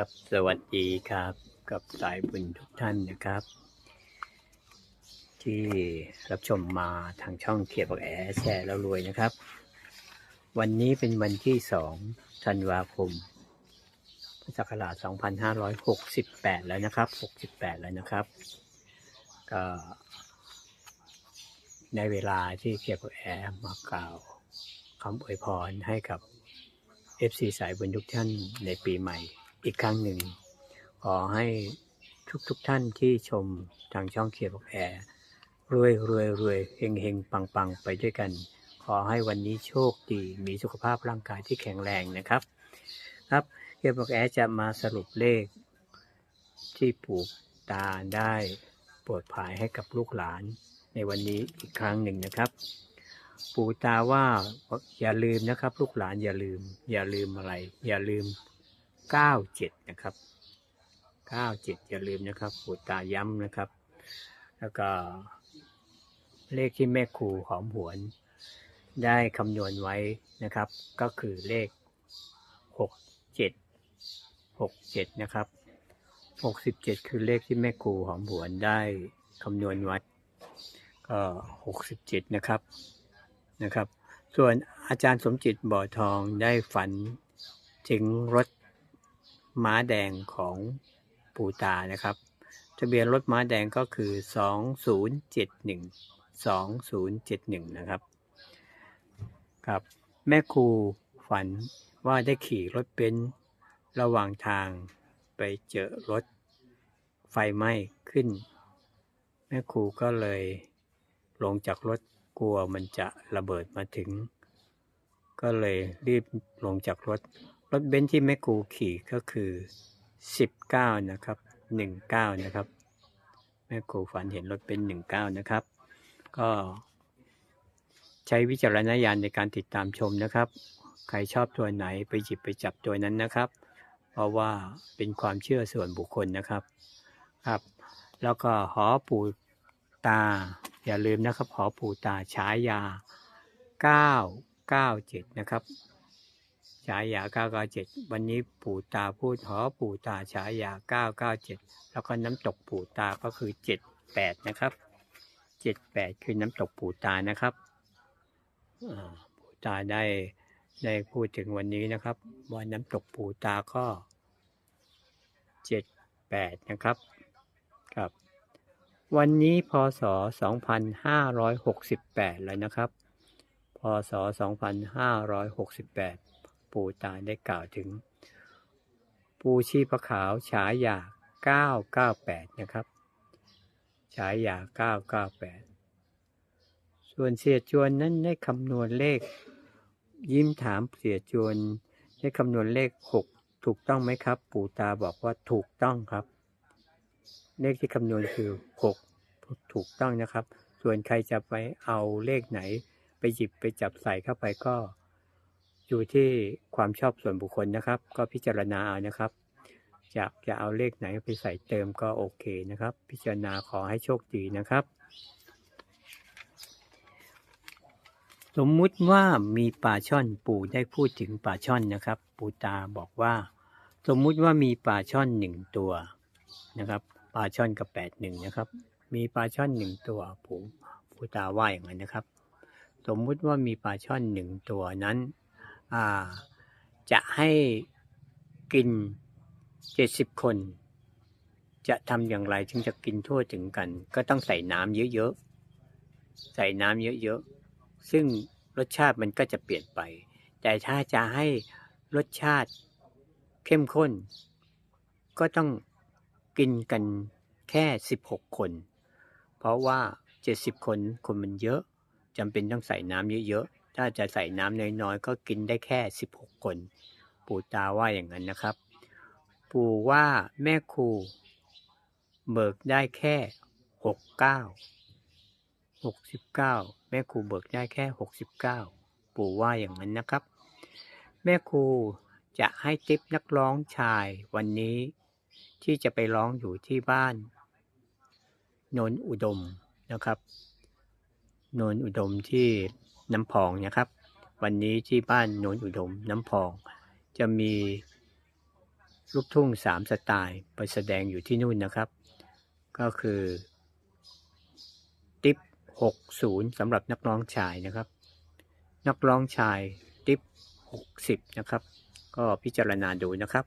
ครับสวัสดีครับ กับสายบุญทุกท่านนะครับ ที่รับชมมาทางช่องเขียบอกแอแชร์แล้วรวยนะครับ วันนี้เป็นวันที่สองธันวาคมพุทธศักราช2568 แล้วนะครับ 68 แล้วนะครับก็ในเวลาที่เขียบบอกแอมากล่าวคำอวยพรให้กับ FC สายบุญทุกท่านในปีใหม่ อีกครั้งหนึ่ง ขอให้ทุกทุกๆท่านที่ชมทางช่องเขียบกแอร์รวยรวยรวยเฮงเฮงปังปังไปด้วยกัน ขอให้วันนี้โชคดี มีสุขภาพร่างกายที่แข็งแรงนะครับ ครับเขียบกแอร์จะมาสรุปเลข ที่ปู่ตาได้โปรดภายให้กับลูกหลานในวันนี้อีกครั้งหนึ่งนะครับ ปู่ตาว่าอย่าลืมนะครับ ลูกหลานอย่าลืม อย่าลืมอะไร อย่าลืม 97นะครับ97อย่าลืมนะครับปู่ตาย้ำนะครับ แล้วก็เลขที่แม่ครูหอมหวน ได้คำนวณไว้นะครับ ก็คือเลข67 67นะครับ67คือเลขที่แม่ครูหอมหวนได้คำนวณไว้ก็67นะครับนะครับ ส่วนอาจารย์สมจิตบ่อทองได้ฝันถึงรถ ม้าแดงของปูตานะครับทะเบียนรถม้าแดงก็คือ 2071 2071 นะครับ ครับ แม่ครูฝันว่าได้ขี่รถเบนซ์ระหว่างทางไปเจอรถไฟไหม้ขึ้น แม่ครูก็เลยลงจากรถกลัวมันจะระเบิดมาถึง ก็เลยรีบลงจากรถ รถเบนซ์ที่แม่ครูขี่ก็คือ 19 นะครับ 19 นะครับ แม่ครูฝันเห็นรถเป็น19 นะครับ ก็ใช้วิจารณญาณในการติดตามชมนะครับ ใครชอบตัวไหนไปหยิบไปจับตัวนั้นนะครับ เพราะว่าเป็นความเชื่อส่วนบุคคลนะครับ ครับ แล้วก็หอปู่ตา อย่าลืมนะครับ หอปู่ตาฉายา 997 นะครับ ฉายา 997 วันนี้ปู่ตาพูดหอปู่ตาฉายา 997 แล้วก็น้ำตกปู่ตาก็คือ 78 นะครับ 78 คือน้ำตกปู่ตานะครับปู่ตาได้ได้พูดถึงวันนี้นะครับว่าน้ำตกปู่ตาก็ 78 นะครับครับ วันนี้พศ 2568 แล้วนะครับ พศ 2568 ปู่ตาได้กล่าวถึง ปูชีพขาวฉายา 998 นะครับฉายา 998 ส่วนเสียจวนนั้นได้คำนวณเลข ยิ้มถามเสียจวนได้คำนวณเลข 6 ถูกต้องไหมครับ ปู่ตาบอกว่าถูกต้องครับ เลขที่คำนวณคือ 6 ถูกต้องนะครับ ส่วนใครจะไปเอาเลขไหนไปหยิบไปจับใส่เข้าไปก็ อยู่ที่ความชอบส่วนบุคคลนะครับ ก็พิจารณาเอานะครับอยากจะเอาเลขไหนไปใส่เติมก็โอเคนะครับ พิจารณาขอให้โชคดีนะครับ สมมุติว่ามีปลาช่อนปู่ได้พูดถึงปลาช่อนนะครับ ปู่ตาบอกว่า สมมุติว่ามีปลาช่อนหนึ่งตัวนะครับปลาช่อนกับแปดหนึ่งนะครับ มีปลาช่อนหนึ่งตัวปู่ปู่ตาว่าอย่างนั้นนะครับ สมมุติว่ามีปลาช่อนหนึ่งตัวนั้น จะให้กินเจ็ดสิบคน จะทำอย่างไรถึงจะกินทั่วถึงกัน ก็ต้องใส่น้ำเยอะๆ ใส่น้ำเยอะๆ ซึ่งรสชาติมันก็จะเปลี่ยนไป แต่ถ้าจะให้รสชาติเข้มข้น ก็ต้องกินกันแค่สิบหกคน เพราะว่าเจ็ดสิบคนคนมันเยอะจำเป็นต้องใส่น้ำเยอะๆ ถ้าจะใส่น้ำน้อยๆก็กินได้แค่สิบหกคน ปู่ตาว่าอย่างนั้นนะครับ ปู่ว่าแม่ครู เบิกได้แค่หกเก้าหกสิบเก้าแม่ครูเบิกได้แค่หกสิบเก้าปู่ว่าอย่างนั้นนะครับ แม่ครูจะให้ติปนักร้องชายวันนี้ ที่จะไปร้องอยู่ที่บ้านนนอุดมนะครับโนนอุดมที่ น้ำพองนะครับ วันนี้ที่บ้านโนนอุดมน้ำพอง จะมีลูกทุ่งสามสไตล์ไปแสดงอยู่ที่นู่นนะครับ ก็คือ ติป60สำหรับนักร้องชายนะครับ นักร้องชายติป60นะครับ ก็พิจารณาดูนะครับ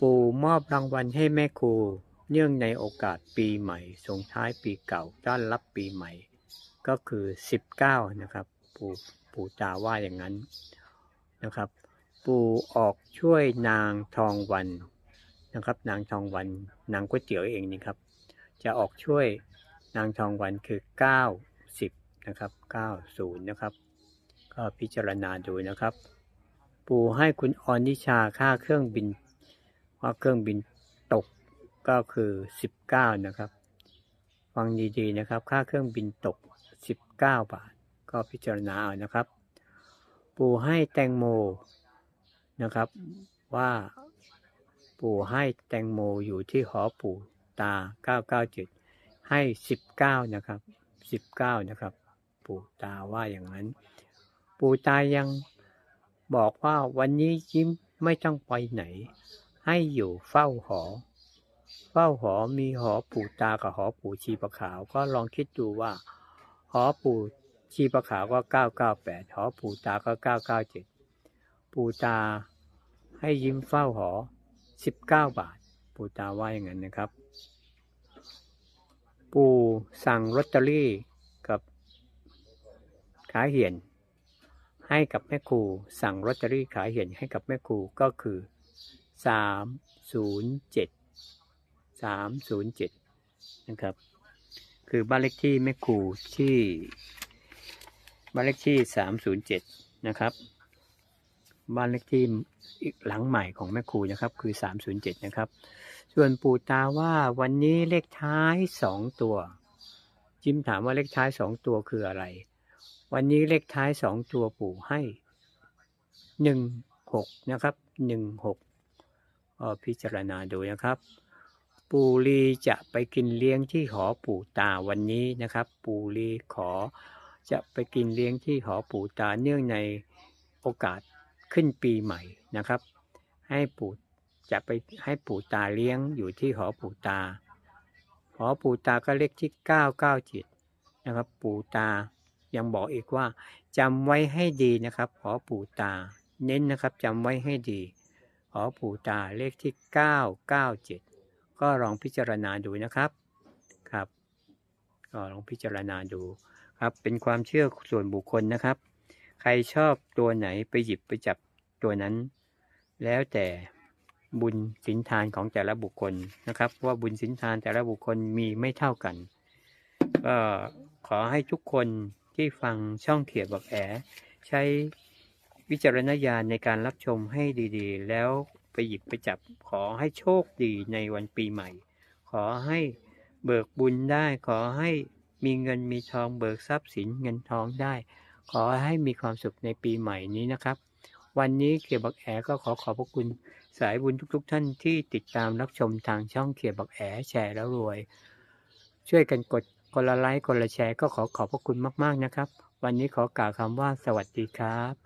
ปู่มอบรางวัลให้แม่ครูเนื่องในโอกาสปีใหม่ส่งท้ายปีเก่าต้อนรับปีใหม่ ก็คือ19นะครับ ปู่ปู่ตาว่าอย่างนั้นนะครับ ปู่ออกช่วยนางทองวันนะครับ นางทองวันนางก๋วยเตี๋ยวเองนี่ครับ จะออกช่วยนางทองวันคือ90นะครับ90นะครับ ก็พิจารณาดูนะครับ ปู่ให้คุณออนิชาค่าเครื่องบินว่าเครื่องบินตกก็คือ19นะครับ ฟังดีๆนะครับ ค่าเครื่องบินตก 9 บาท ก็พิจารณาเอานะครับ ปู่ให้แตงโมนะครับ ว่าปู่ให้แตงโมอยู่ที่หอปู่ตา 997 ให้ 19 นะครับ 19 นะครับ ปู่ตาว่าอย่างนั้น ปู่ตายังบอกว่าวันนี้ยิ้มไม่ต้องไปไหน ให้อยู่เฝ้าหอ เฝ้าหอมีหอปู่ตากับหอปู่ชีประขาว ก็ลองคิดดูว่า หอปู่ชีประขาวก็998หอปู่ตาก็997ปู่ตาให้ยิ้มเฝ้าหอ19บาท ปู่ตาว่าอย่างนั้นนะครับ ปู่สั่งลอตเตอรี่กับขาเหียนให้กับแม่ครูสั่งลอตเตอรี่ขายเหียนให้กับแม่ครูก็คือ307 307นะครับ คือบ้านเลขที่แม่ครูที่บ้านเลขที่307นะครับ บ้านเลขที่อีกหลังใหม่ของแม่ครูนะครับ คือ307นะครับ ส่วนปู่ตาว่าวันนี้เลขท้าย2ตัว จิมถามว่าเลขท้าย2ตัวคืออะไร วันนี้เลขท้าย2ตัวปู่ให้16นะครับ16ก็พิจารณาดูนะครับ ปู่ลีจะไปกินเลี้ยงที่หอปู่ตาวันนี้นะครับ ปู่ลีขอจะไปกินเลี้ยงที่หอปู่ตาเนื่องในโอกาสขึ้นปีใหม่นะครับ ให้ปู่จะไปให้ปู่ตาเลี้ยงอยู่ที่หอปู่ตา หอปู่ตาก็เลขที่ 997 นะครับ ปู่ตายังบอกอีกว่าจำไว้ให้ดีนะครับ หอปู่ตา เน้นนะครับจำไว้ให้ดี หอปู่ตาเลขที่ 997 ก็ลองพิจารณาดูนะครับครับ ก็ลองพิจารณาดูครับ เป็นความเชื่อส่วนบุคคลนะครับ ใครชอบตัวไหนไปหยิบไปจับตัวนั้น แล้วแต่บุญสินทานของแต่ละบุคคลนะครับว่าบุญสินทานแต่ละบุคคลมีไม่เท่ากันก็ขอให้ทุกคนที่ฟังช่องเขียบบักแอ ใช้วิจารณญาณในการรับชมให้ดีๆ แล้ว ไปหยิบไปจับ ขอให้โชคดีในวันปีใหม่ ขอให้เบิกบุญได้ ขอให้มีเงินมีทองเบิกทรัพย์สินเงินทองได้ ขอให้มีความสุขในปีใหม่นี้นะครับ วันนี้เขียบักแอก็ขอขอบพระคุณสายบุญทุก ๆ ท่านที่ติดตามรับชมทางช่องเขียบบักแอแชร์แล้วรวย ช่วยกันกดคนละไลค์คนละแชร์ก็ขอขอบพระคุณมากๆนะครับ วันนี้ขอกล่าวคำว่าสวัสดีครับ